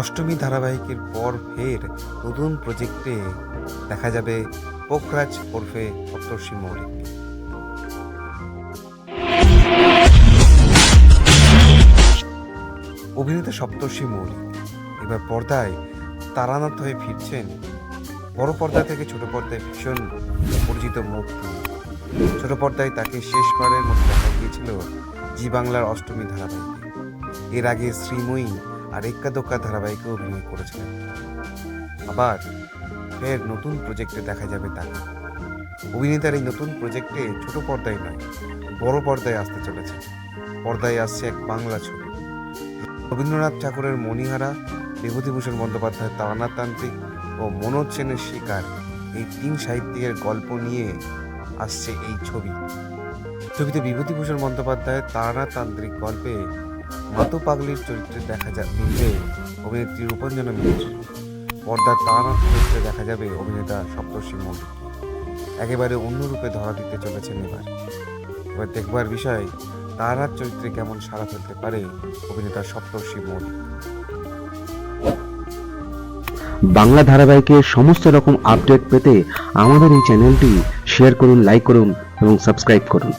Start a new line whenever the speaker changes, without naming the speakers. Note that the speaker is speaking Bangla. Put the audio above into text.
অষ্টমী ধারাবাহিকের পর ফের নতুন প্রজেক্টে দেখা যাবে পোখরাজ ওরফে সপ্তর্ষি মৌলিক। অভিনেতা সপ্তর্ষি মৌলিক। এবার পর্দায় তারানাথ হয়ে ফিরছেন। বড় পর্দা থেকে ছোট পর্দায় ভীষণ পরিচিত মুখ ছোট পর্দায় তাকে শেষবারের মতো দেখা গিয়েছিল জি বাংলার অষ্টমী ধারাবাহিকে। এর আগে শ্রীময়ী আর এক্কা দোক্কা ধারাবাহিকে অভিনয় করেছিলেন। আবার ফের নতুন প্রজেক্টে দেখা যাবে তাকে। অভিনেতার এই নতুন প্রজেক্টে ছোট পর্দায় নয়, বড় পর্দায় আসতে চলেছে। পর্দায় আসছে এক বাংলা ছবি। রবীন্দ্রনাথ ঠাকুরের মণিহারা বিভূতিভূষণ বন্দ্যোপাধ্যায় তারানাতান্ত্রিক ও মনোজ সেনের শিকার এই তিন সাহিত্যিকের গল্প নিয়ে আসছে এই ছবি। ছবিতে বিভূতিভূষণ বন্দ্যোপাধ্যায়ের তারানাতান্ত্রিক গল্পে মাতো পাগলির চরিত্রে দেখা যা, মিলবে অভিনেত্রী রূপঞ্জনা মিত্র। পর্দার তারানাথ চরিত্রে দেখা যাবে অভিনেতা সপ্তর্ষি মল্লিক। একেবারে অন্য রূপে ধরা দিতে চলেছেন এবার। এবার দেখবার বিষয় তারানাথ চরিত্রে কেমন সাড়া ফেলতে পারে অভিনেতা সপ্তর্ষি মল্লিক।
বাংলা ধারাবাহিকের সমস্ত রকম আপডেট পেতে আমাদের এই চ্যানেলটি শেয়ার করুন লাইক করুন এবং সাবস্ক্রাইব করুন।